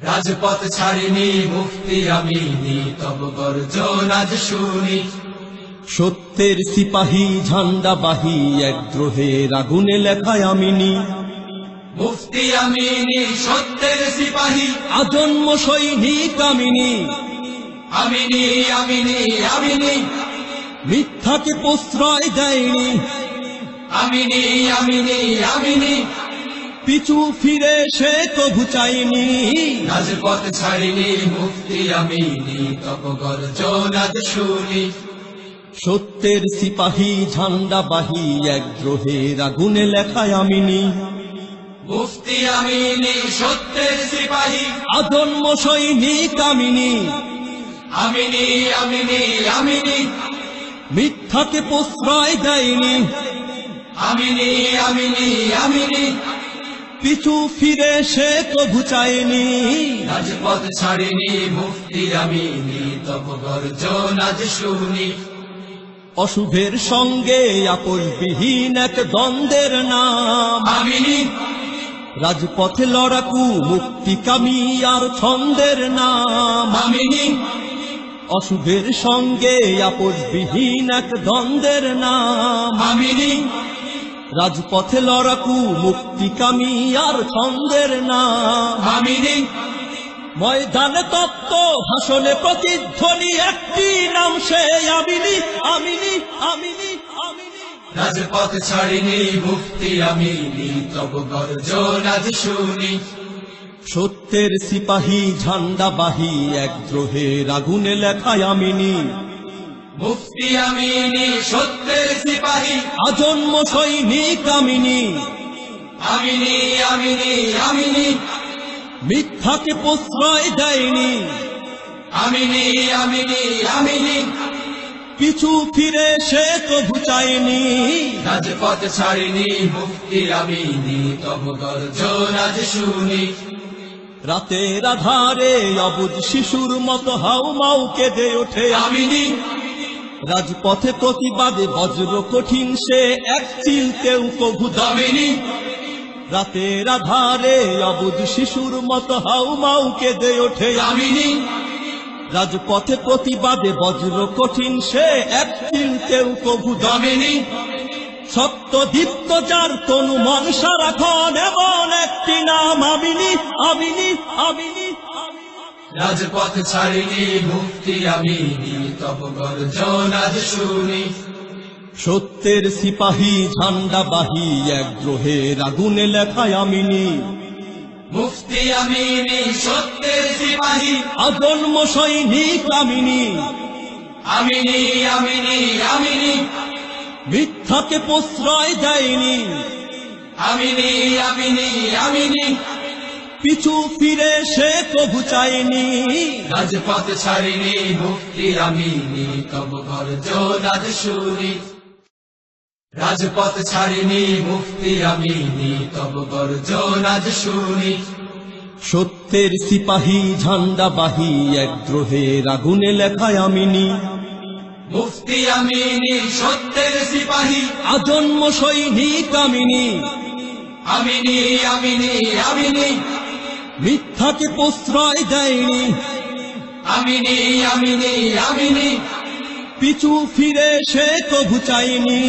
রাজপথ ছাড়িনি মুক্তি আমি নি তব গর্জন আজ শুনি। সত্যের সিপাহী ঝান্ডাবাহী এক দ্রোহের আগুনে লেখায় আমিনি মুক্তি আমি নি সত্যের সিপাহী। আজন্ম সৈনিক আমিনি আমিনি আমিনি আমিনি মিথ্যাকে প্রশ্রয় দেয়নি। আমিনি আমিনি আমিনি পিছু ফিরে সে কভু চাইনি। রাজপথ ছাড়িনি মুক্তি আমি নি তব গর্জন শুনি। সত্যের সিপাহী ঝান্ডাবাহী এক দ্রোহের আগুনে লেখায় আমিনি মুক্তি আমি নি সত্যের সিপাহী। আজন্ম সৈনিক আমিনি আমিনি আমিনি আমিনি মিথ্যাকে প্রশ্রয় দেয়নি। আমিনি আমিনি আমিনি পিছু ফিরে সে কভু চায়নি রাজপথ ছাড়িনি মুক্তি আমি নি গর্জন আজ শুনি। অশুভের সঙ্গে আপসবিহীন এক দ্বন্দ্বের নাম। আমিনি রাজপথে লড়াকু মুক্তিকামী আর ছন্দের নাম। আমিনি অশুভের সঙ্গে আপসবিহীন এক দ্বন্দ্বের নাম। আমিনি রাজপথে লড়াকু মুক্তিকামী আর ছন্দের নাম। আমিনি। ময়দানে তত্ত্ব ভাষণে প্রতিধ্বনি একটি নাম সে আমিনি আমিনি আমিনি আমিনি। রাজপথ ছাড়িনি মুক্তি আমিনি তব গর্জন আজ শুনি। সত্যের সিপাহী ঝান্ডাবাহী এক দ্রোহের আগুনে লেখায় আমিনি। মুক্তি আমি নি সত্যের সিপাহী। আজন্ম সৈনিক আমিনি। আমিনি আমিনি আমিনি। মিথ্যাকে প্রশ্রয় দেয়নি। আমিনি আমিনি আমিনি। পিছু ফিরে সে কভু চায়নি। রাজপথ ছাড়িনি মুক্তি আমি নি তব গর্জন আজ শুনি। রাতের আধারে অবুজ শিশুর মতো হাউ মাউ কেঁদে ওঠে আমিনি রাজপথে প্রতিবাদে বজ্র কঠিন সে এক চিলতেও কভু দামিনী। রাতের আধারে অবুজ শিশুর মতো হাউ মাউ কেঁদে ওঠে দামিনী রাজপথে প্রতিবাদে বজ্র কঠিন সে এক চিলতেও কভু দামিনী। সত্য দীপ্ত যার তনু মন সারাক্ষণ এমন একটি নাম আমিনি আমিনি আমিনি আমিনি। রাজপথ ছাড়িনি মুক্তি আমি তব গর্জন আজ শুনি। সত্যের সিপাহী ঝান্ডাবাহী এক দ্রোহের আগুনে লেখায় আমিনি মুক্তি আমি নি সত্যের সিপাহী। আজন্ম সৈনিক আমিনি আমিনি আমিনি আমিনি মিথ্যাকে প্রশ্রয় দেয়নি। আমিনি আমিনি আমিনি পিছু ফিরে সে কভু চাইনি। রাজপথ ছাড়িনি মুক্তি আমি তব গর্জন আজ শুনি রাজপথ ছাড়িনি মুক্তি আমি তব গর্জন আজ শুনি সত্যের সিপাহী ঝান্ডাবাহী এক দ্রোহের আগুনে লেখায় আমিনি। মুক্তি আমি নি সত্যের সিপাহী। আজন্ম সৈনিক আমিনি। আমিনি আমিনি আমিনি। মিথ্যাকে প্রশ্রয় দেয়নি। আমিনি আমিনি আমিনি। পিছু ফিরে সে কভু চায়নি